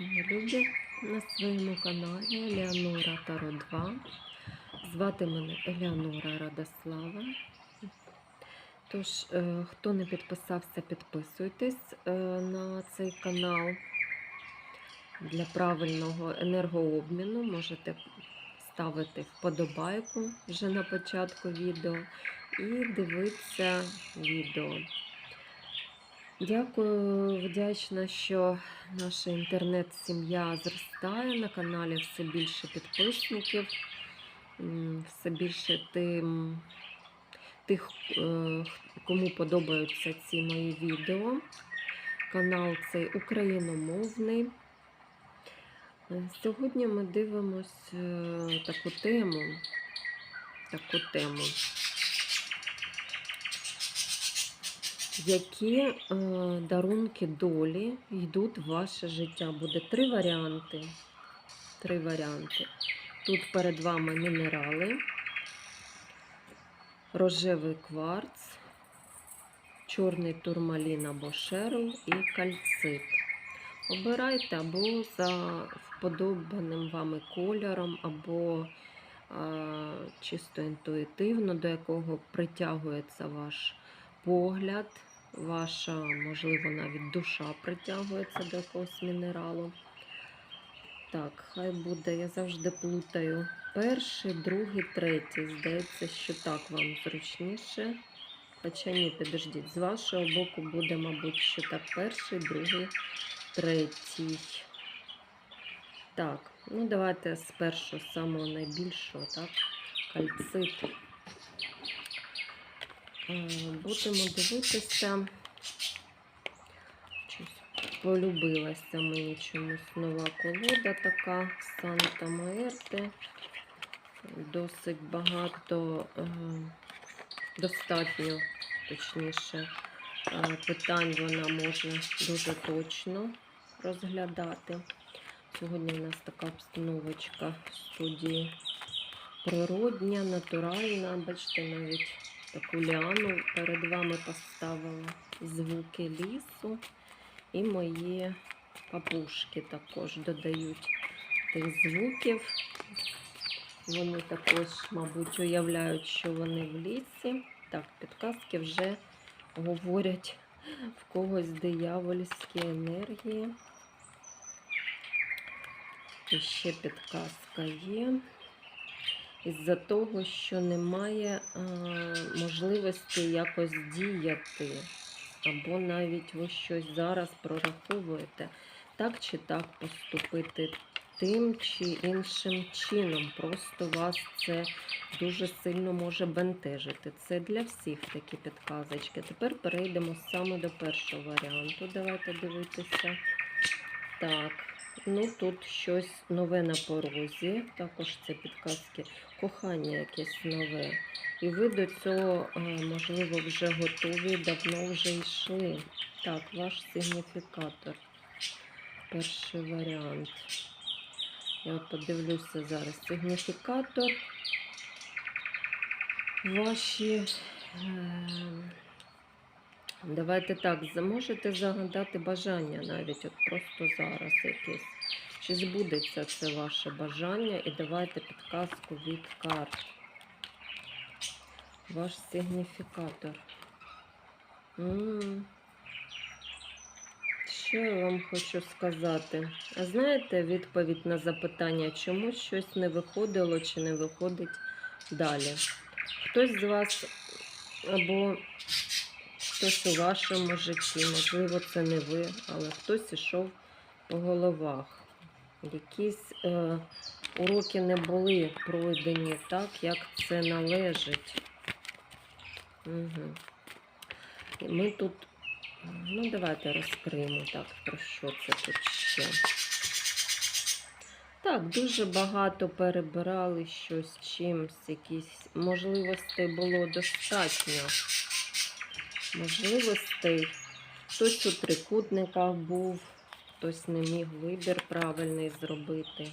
мої любі, на своєму каналі Елеонора Таро 2. Звати мене Елеонора Радослава. Тож, е, хто не підписався, підписуйтесь е, на цей канал. Для правильного енергообміну можете ставити вподобайку вже на початку відео і дивитися відео. Дякую, вдячна, що наша інтернет-сім'я зростає. На каналі все більше підписників, все більше тим, тих, е, кому подобаються ці мої відео. Канал цей україномовний. Сьогодні ми дивимось е, таку тему. Таку тему. Які е, дарунки долі йдуть в ваше життя? Буде три варіанти. Три варіанти. Тут перед вами мінерали, рожевий кварц, чорний турмалін або шерл і кальцит. Обирайте або за вподобаним вами кольором, або а, чисто інтуїтивно, до якого притягується ваш погляд, ваша, можливо, навіть душа притягується до якогось мінералу. Так, хай буде, я завжди плутаю. Перший, другий, третій. Здається, що так вам зручніше. Хоча ні, підождіть, з вашого боку буде, мабуть, що так, перший, другий, третій. Так, ну давайте з першого, самого найбільшого, так, кальцит. Е, Будемо дивитися. Полюбилася мені чомусь нова колода така Санта Маерте. Досить багато, е, достатньо, точніше, е, питань вона може дуже точно розглядати. Сьогодні у нас така обстановочка в студії природня, натуральна. Бачите, навіть таку ліану перед вами поставила. Звуки лісу. І мої папушки також додають тих звуків. Вони також, мабуть, уявляють, що вони в лісі. Так, підказки вже говорять в когось диявольські енергії. І ще підказка є. Із-за того, що немає а, можливості якось діяти, або навіть ви щось зараз прораховуєте, так чи так поступити тим чи іншим чином. Просто вас це дуже сильно може бентежити. Це для всіх такі підказочки. Тепер перейдемо саме до першого варіанту. Давайте дивитися. Так. Ну, тут щось нове на порозі, також це підказки, кохання якесь нове. І ви до цього, е, можливо, вже готові, давно вже йшли. Так, ваш сигніфікатор. Перший варіант. Я подивлюся зараз. Сигніфікатор. Ваші. е, Давайте так, за- можете загадати бажання навіть от просто зараз якесь. Чи збудеться це ваше бажання? І давайте підказку від карт. Ваш сигніфікатор. Що я вам хочу сказати? А знаєте відповідь на запитання, чому щось не виходило чи не виходить далі? Хтось з вас або хтось у вашому житті, можливо, це не ви, але хтось ішов по головах. Якісь е, уроки не були пройдені так, як це належить. Угу. Ми тут, ну, давайте розкриємо так, про що це тут ще. Так, дуже багато перебирали щось чимсь, якісь можливостей було достатньо можливостей. Хтось у трикутниках був, хтось не міг вибір правильний зробити.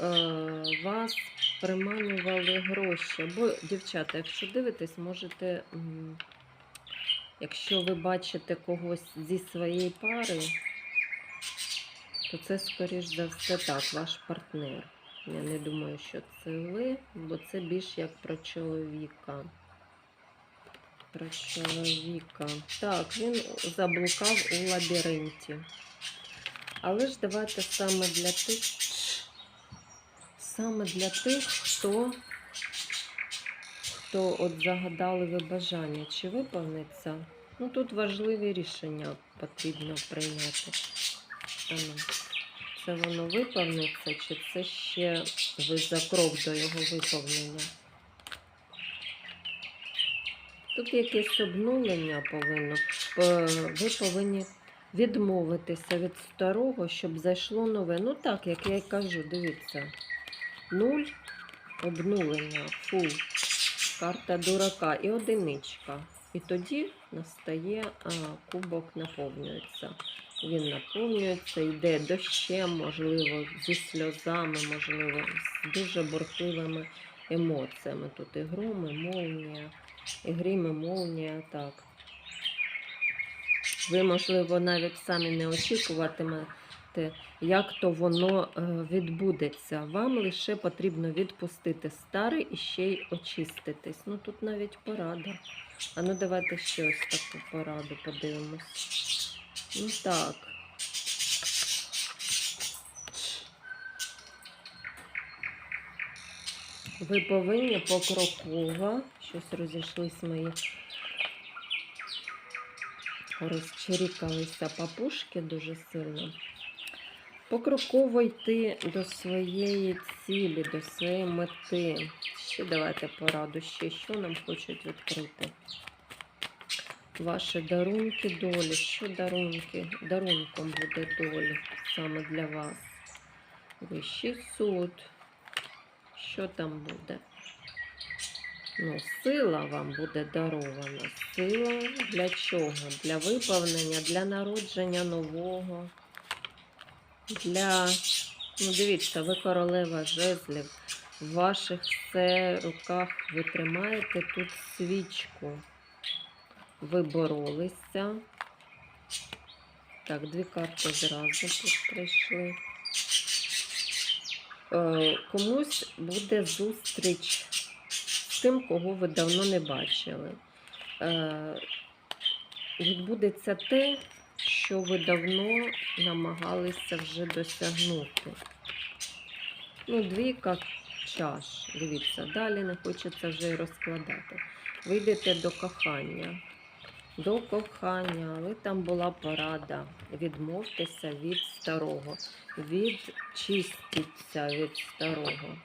Е, вас приманювали гроші. Бо, дівчата, якщо дивитесь, можете, якщо ви бачите когось зі своєї пари, то це, скоріш за все, так, ваш партнер. Я не думаю, що це ви, бо це більш як про чоловіка. Про чоловіка. Так, він заблукав у лабіринті. Але ж давайте саме для тих, саме для тих, хто, хто от загадали ви бажання, чи виповниться. Ну тут важливі рішення потрібно прийняти. Ну, Це воно виповниться, чи це ще ви за крок до його виповнення? Тут якесь обнулення повинно. Е, Ви повинні відмовитися від старого, щоб зайшло нове. Ну так, як я й кажу, дивіться. Нуль, обнулення, фул, карта дурака і одиничка. І тоді настає а, кубок наповнюється. Він наповнюється, йде дощем, можливо, зі сльозами, можливо, з дуже бурхливими емоціями. Тут і гром, і молнія, і грім, і молнія, так. Ви, можливо, навіть самі не очікуватимете, як то воно е, відбудеться. Вам лише потрібно відпустити старе і ще й очиститись. Ну тут навіть порада. А ну давайте ще ось таку пораду подивимось. Ну так. Ви повинні покроково, щось розійшлись мої розчирікалися папушки дуже сильно. Покроково йти до своєї цілі, до своєї мети. Ще давайте пораду, ще що нам хочуть відкрити. Ваші дарунки долі. Що дарунки? Дарунком буде долі саме для вас. Вищий суд. Що там буде? Ну, сила вам буде дарована. Сила для чого? Для виповнення, для народження нового. Для, ну дивіться, ви королева жезлів. В ваших все руках ви тримаєте тут свічку. Ви боролися. Так, дві карти зразу тут прийшли. Е, комусь буде зустріч з тим, кого ви давно не бачили. Е, відбудеться те, що ви давно намагалися вже досягнути. Ну, двійка чаш. Дивіться, далі не хочеться вже й розкладати. Ви йдете до кохання. До кохання, але там була порада. Відмовтеся від старого, відчистіться від старого.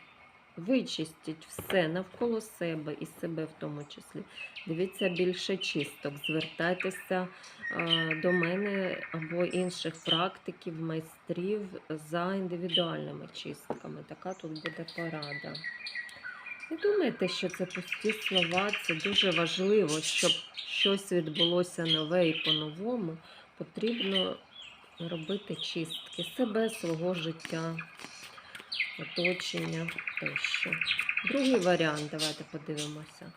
Вичистіть все навколо себе і себе в тому числі. Дивіться більше чисток. Звертайтеся а, до мене або інших практиків, майстрів за індивідуальними чистками. Така тут буде порада. Не думайте, що це пусті слова, це дуже важливо, щоб щось відбулося нове і по-новому. Потрібно робити чистки себе, свого життя, оточення тощо. Другий варіант, давайте подивимося.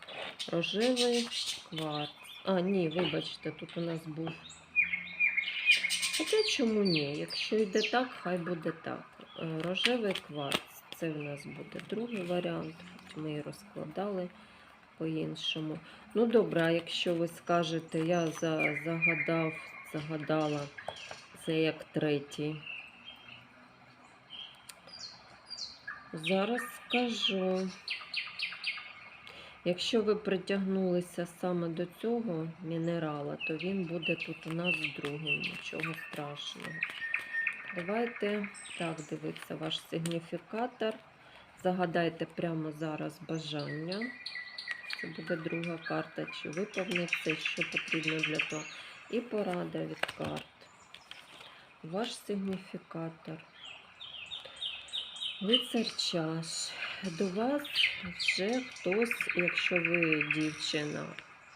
Рожевий кварц. А, ні, вибачте, тут у нас був. Хоча чому ні? Якщо йде так, хай буде так. Е, Рожевий кварц. Це в нас буде другий варіант. Ми її розкладали по-іншому. Ну, добре, а якщо ви скажете, я за- загадав, загадала, це як третій. Зараз скажу. Якщо ви притягнулися саме до цього мінерала, то він буде тут у нас другим, нічого страшного. Давайте так дивитися ваш сигніфікатор. Загадайте прямо зараз бажання. Це буде друга карта, чи виповниться, що потрібно для того. І порада від карт. Ваш сигніфікатор. Лицар чаш. До вас вже хтось, якщо ви дівчина,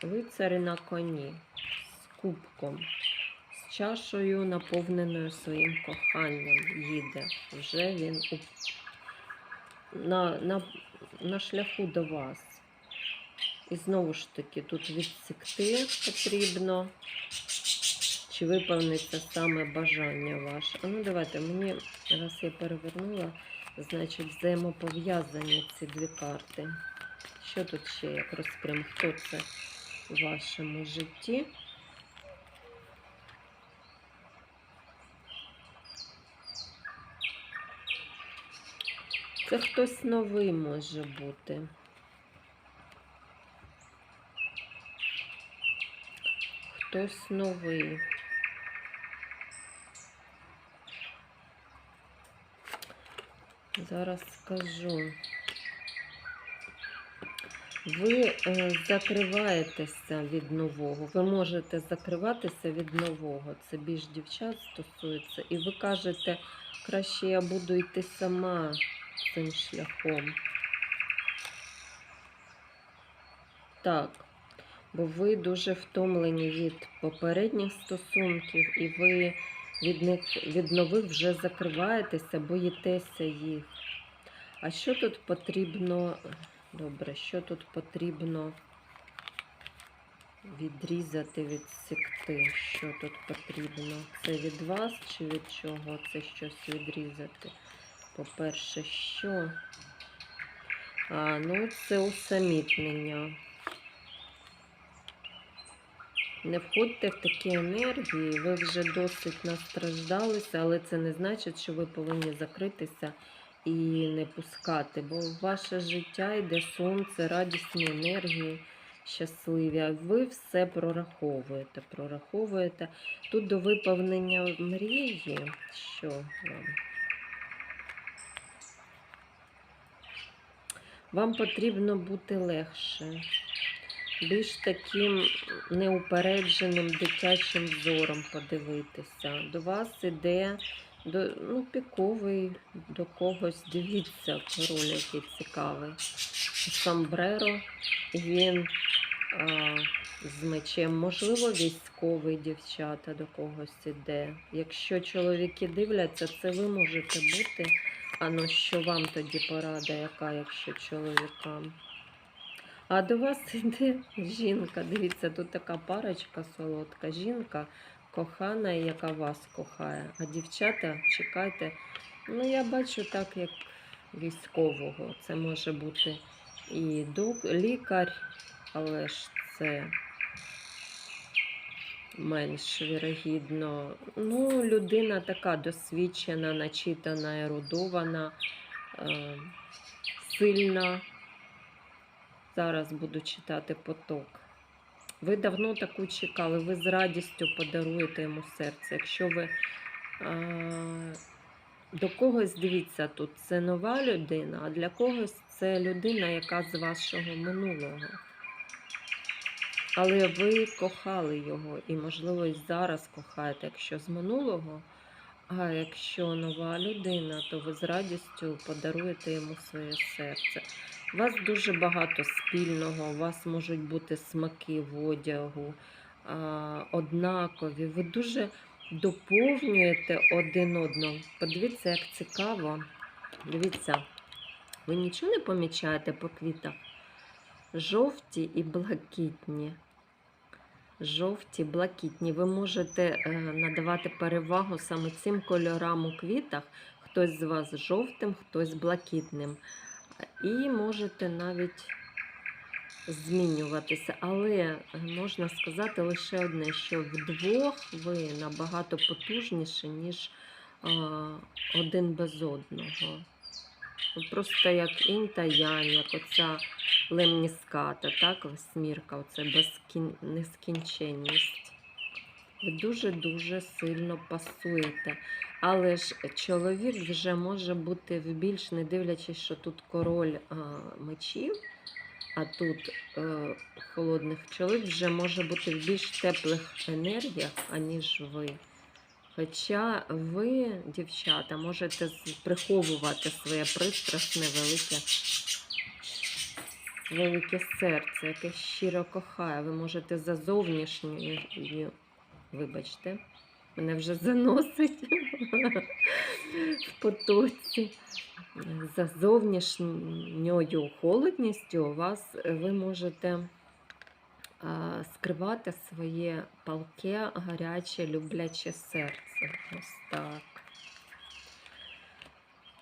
лицарі на коні з кубком, з чашею, наповненою своїм коханням, їде. Вже він у... на, на, на шляху до вас. І знову ж таки, тут відсікти потрібно чи виповниться саме бажання ваше. А ну давайте мені, раз я перевернула, значить взаємопов'язані ці дві карти. Що тут ще як розкрим? Хто це в вашому житті? Це хтось новий може бути. Хтось новий. Зараз скажу. Ви е, закриваєтеся від нового. Ви можете закриватися від нового. Це більш дівчат стосується. І ви кажете, краще я буду йти сама цим шляхом. Так, бо ви дуже втомлені від попередніх стосунків, і ви від них від нових вже закриваєтеся, боїтеся їх. А що тут потрібно? Добре, що тут потрібно відрізати, відсікти? Що тут потрібно? Це від вас чи від чого це щось відрізати? По-перше, що? А, ну, це усамітнення. Не входьте в такі енергії, ви вже досить настраждалися, але це не значить, що ви повинні закритися і не пускати, бо ваше життя йде сонце, радісні енергії, щасливі. А ви все прораховуєте, прораховуєте. Тут до виповнення мрії, що вам? Вам потрібно бути легше, більш таким неупередженим дитячим зором подивитися. До вас іде до, ну, піковий до когось. Дивіться, король який цікавий. Сомбреро, він а, з мечем, можливо, військовий дівчата до когось іде. Якщо чоловіки дивляться, це ви можете бути. А ну що вам тоді порада, яка, якщо чоловікам? А до вас іде жінка. Дивіться, тут така парочка солодка. Жінка кохана, яка вас кохає. А дівчата, чекайте. Ну, я бачу так, як військового. Це може бути і лікар, але ж це менш вірогідно. Ну, людина така досвідчена, начитана, ерудована, е, сильна. Зараз буду читати поток. Ви давно таку чекали, ви з радістю подаруєте йому серце. Якщо ви е, до когось дивіться тут, це нова людина, а для когось це людина, яка з вашого минулого. Але ви кохали його і, можливо, і зараз кохаєте, якщо з минулого. А якщо нова людина, то ви з радістю подаруєте йому своє серце. У вас дуже багато спільного, у вас можуть бути смаки в одягу, однакові. Ви дуже доповнюєте один одного. Подивіться, як цікаво. Дивіться, ви нічого не помічаєте по квітах? Жовті і блакитні. Жовті, блакитні. Ви можете е, надавати перевагу саме цим кольорам у квітах. Хтось з вас жовтим, хтось блакитним. І можете навіть змінюватися. Але е, можна сказати лише одне, що вдвох ви набагато потужніші, ніж а, один без одного. Просто як інь та янь, як оця лемніската, так, восьмірка, оце безкін... нескінченність. Ви дуже-дуже сильно пасуєте. Але ж чоловік вже може бути в більш, не дивлячись, що тут король а, мечів, а тут е, холодних чоловік вже може бути в більш теплих енергіях, аніж ви. Хоча ви, дівчата, можете приховувати своє пристрасне велике, велике серце, яке щиро кохає. Ви можете за зовнішньою, вибачте, мене вже заносить в потоці. За зовнішньою холодністю у вас ви можете скривати своє палке, гаряче, любляче серце. Ось так.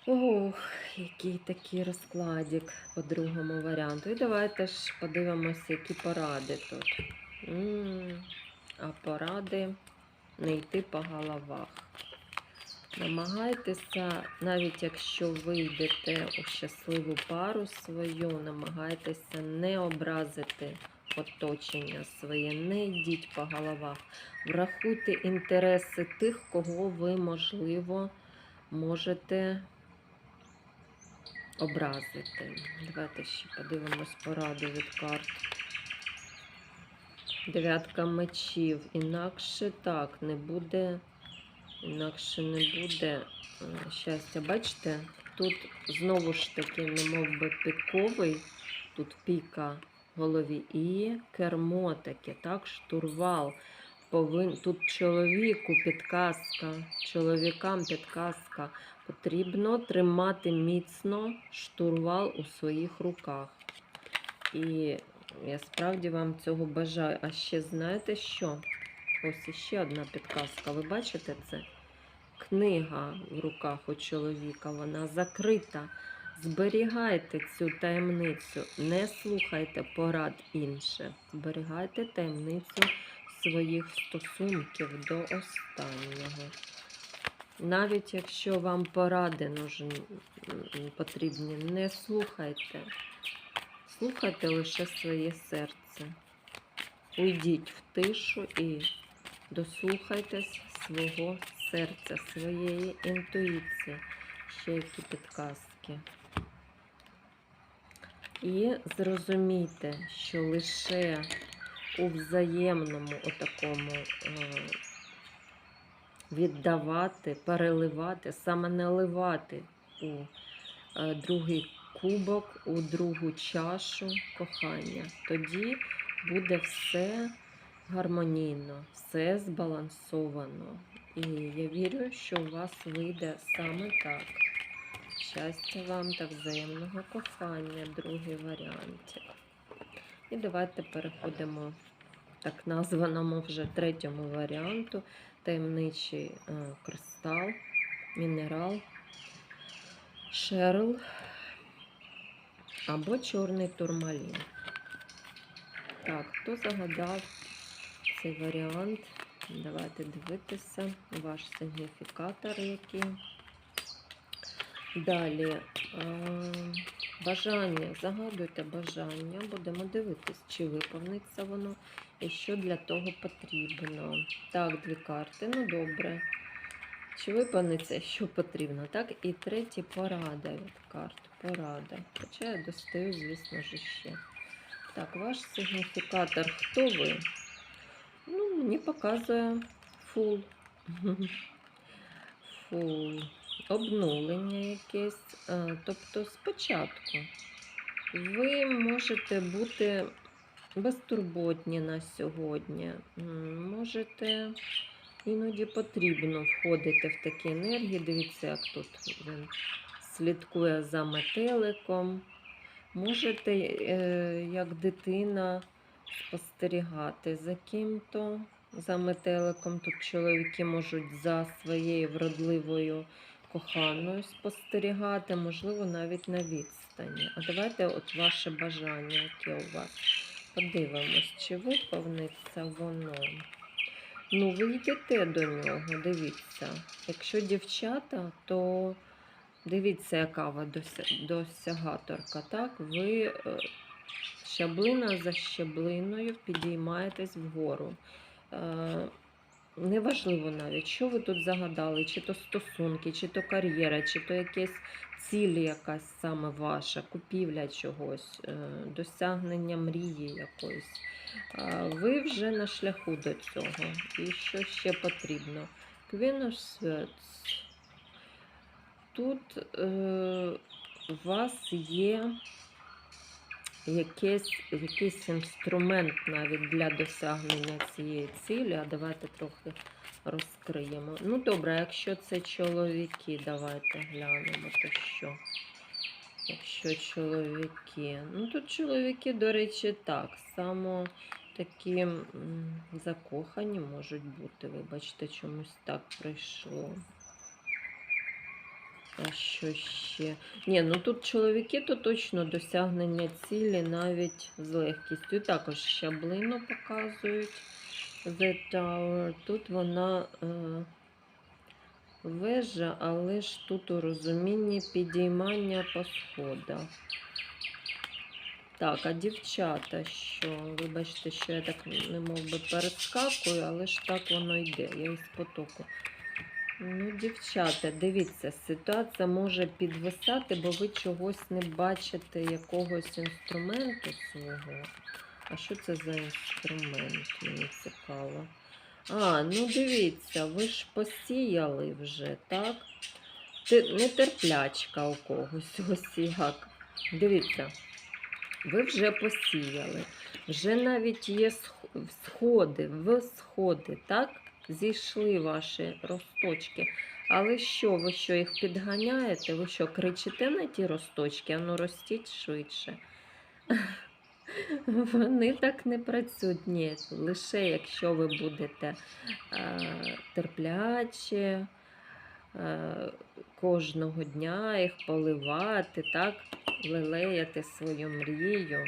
Ох, який такий розкладик по другому варіанту. І давайте ж подивимося, які поради тут. А поради не йти по головах. Намагайтеся, навіть якщо ви йдете у щасливу пару свою, намагайтеся не образити оточення своє, не йдіть по головах. Врахуйте інтереси тих, кого ви, можливо, можете образити. Давайте ще подивимось пораду від карт. Дев'ятка мечів. Інакше так не буде. Інакше не буде е, щастя. Бачите, тут знову ж таки, немов би піковий, тут піка в голові і кермо таке, так, штурвал. Повин... Тут чоловіку підказка, чоловікам підказка. Потрібно тримати міцно штурвал у своїх руках. І я справді вам цього бажаю. А ще знаєте що? Ось іще одна підказка. Ви бачите це? Книга в руках у чоловіка, вона закрита. Зберігайте цю таємницю, не слухайте порад інших. Зберігайте таємницю своїх стосунків до останнього. Навіть якщо вам поради потрібні, не слухайте. Слухайте лише своє серце. Уйдіть в тишу і дослухайтесь свого серця, своєї інтуїції. Ще які підказки. І зрозумійте, що лише у взаємному отакому е, віддавати, переливати, саме наливати у е, другий кубок, у другу чашу кохання. Тоді буде все гармонійно, все збалансовано. І я вірю, що у вас вийде саме так. Щастя вам та взаємного кохання, другий варіантик. І давайте переходимо так названому вже третьому варіанту. Таємничий е, кристал, мінерал, шерл або чорний турмалін. Так, хто загадав цей варіант? Давайте дивитися. Ваш сигніфікатор який. Далі е, бажання. Загадуйте бажання. Будемо дивитись, чи виповниться воно і що для того потрібно. Так, дві карти. Ну добре. Чи виповниться, що потрібно? Так, і третє порада від карт. Порада. Хоча я достаю, звісно ж, ще. Так, ваш сигніфікатор. Хто ви? Ну, мені показує фул. Фул. Обнулення якесь. Е, Тобто спочатку ви можете бути безтурботні на сьогодні. Можете іноді потрібно входити в такі енергії. Дивіться, як тут він слідкує за метеликом. Можете, е, як дитина, спостерігати за ким-то, за метеликом. Тут чоловіки можуть за своєю вродливою коханою спостерігати, можливо, навіть на відстані. А давайте от ваше бажання, яке у вас. Подивимось, чи виповниться воно. Ну, ви йдете до нього, дивіться. Якщо дівчата, то дивіться, яка ви досягаторка. Так, ви е, щаблина за щаблиною підіймаєтесь вгору. Неважливо навіть, що ви тут загадали, чи то стосунки, чи то кар'єра, чи то якесь ціль якась саме ваша, купівля чогось, е, досягнення мрії якоїсь. Ви вже на шляху до цього. І що ще потрібно? Queen. Тут е, у вас є якийсь, якийсь інструмент навіть для досягнення цієї цілі. А давайте трохи розкриємо. Ну, добре, якщо це чоловіки, давайте глянемо, то що. Якщо чоловіки. Ну тут чоловіки, до речі, так само такі закохані можуть бути. Вибачте, чомусь так прийшло. А що ще? Ні, ну тут чоловіки то точно досягнення цілі навіть з легкістю. Також щаблину показують The Tower. Тут вона е, вежа, але ж тут у розумінні підіймання по сходах. Так, а дівчата що? Вибачте, що я так не мов би перескакую, але ж так воно йде. Я із потоку. Ну, дівчата, дивіться, ситуація може підвисати, бо ви чогось не бачите якогось інструменту свого. А що це за інструмент? Мені цікаво. А, ну дивіться, ви ж посіяли вже, так? Нетерплячка у когось, ось як. Дивіться, ви вже посіяли, вже навіть є сходи, в сходи, так? Зійшли ваші росточки. Але що, ви що їх підганяєте? Ви що, кричите на ті росточки? Ану ростіть швидше. Вони так не працюють. Ні, лише якщо ви будете е, терплячі, е, кожного дня їх поливати, так, лелеяти свою мрію,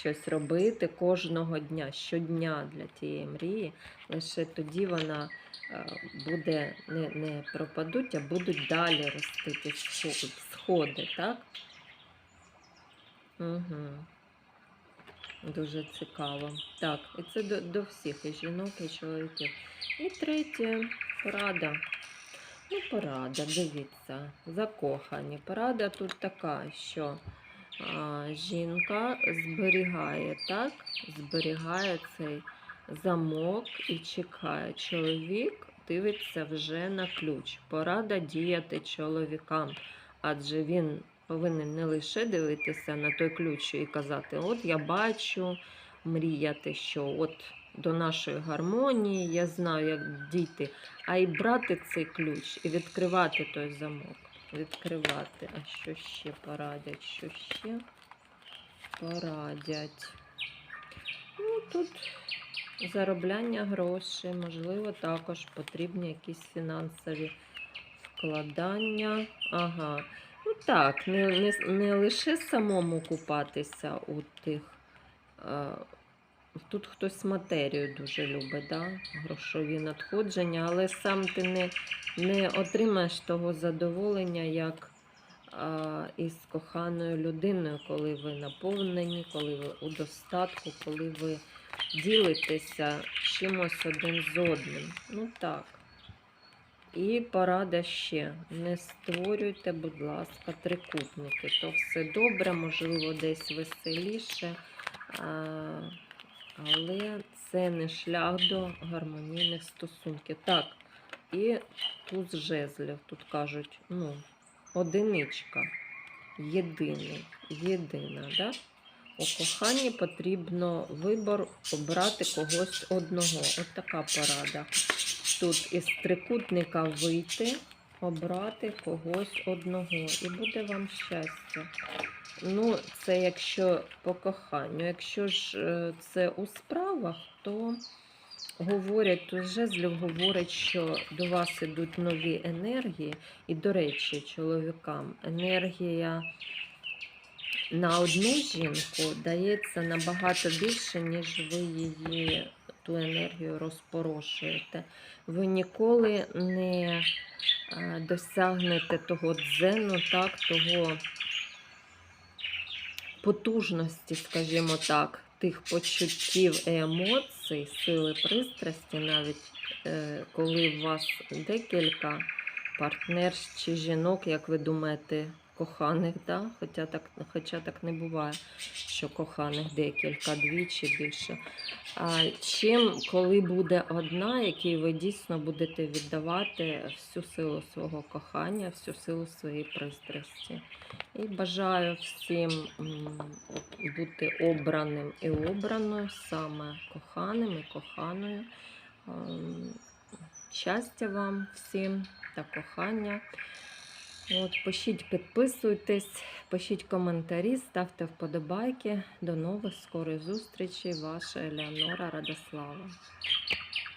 щось робити кожного дня, щодня для тієї мрії, лише тоді вона е, буде не, не пропадуть, а будуть далі рости ті сходи, так? Угу. Дуже цікаво. Так, і це до, до всіх, і жінок, і чоловіків. І третє порада. Ну, порада, дивіться, закохані. Порада тут така, що жінка зберігає, так? Зберігає цей замок і чекає. Чоловік дивиться вже на ключ. Порада діяти чоловікам, адже він повинен не лише дивитися на той ключ і казати: От я бачу, мріяти, що от до нашої гармонії я знаю, як дійти, а й брати цей ключ і відкривати той замок. Відкривати. А що ще порадять? Що ще порадять? Ну, тут заробляння грошей, можливо, також потрібні якісь фінансові вкладання. Ага. Ну так, не, не, не лише самому купатися у тих. Тут хтось матерію дуже любить, да? грошові надходження, але сам ти не, не отримаєш того задоволення, як а, із коханою людиною, коли ви наповнені, коли ви у достатку, коли ви ділитеся чимось один з одним. Ну так. І порада ще. Не створюйте, будь ласка, трикутники. То все добре, можливо, десь веселіше. А, але це не шлях до гармонійних стосунків. Так, і туз жезлів. Тут кажуть, ну, одиничка. Єдиний, єдина, да? У коханні потрібно вибор обрати когось одного. От така порада. Тут із трикутника вийти, обрати когось одного. І буде вам щастя. Ну, це якщо по коханню. Якщо ж е, це у справах, то говорять, то жезлів говорить, що до вас ідуть нові енергії. І, до речі, чоловікам енергія на одну жінку дається набагато більше, ніж ви її ту енергію розпорошуєте. Ви ніколи не е, досягнете того дзену, так, того потужності, скажімо так, тих почуттів і емоцій, сили пристрасті, навіть е, коли у вас декілька партнер чи жінок, як ви думаєте, коханих, да? хоча, так, хоча так не буває, що коханих декілька, дві чи більше. А чим, коли буде одна, якій ви дійсно будете віддавати всю силу свого кохання, всю силу своєї пристрасті. І бажаю всім бути обраним і обраною, саме коханим і коханою. Ем, Щастя вам всім та кохання. От, пишіть, підписуйтесь, пишіть коментарі, ставте вподобайки. До нових скорих зустрічей. Ваша Елеонора Радослава.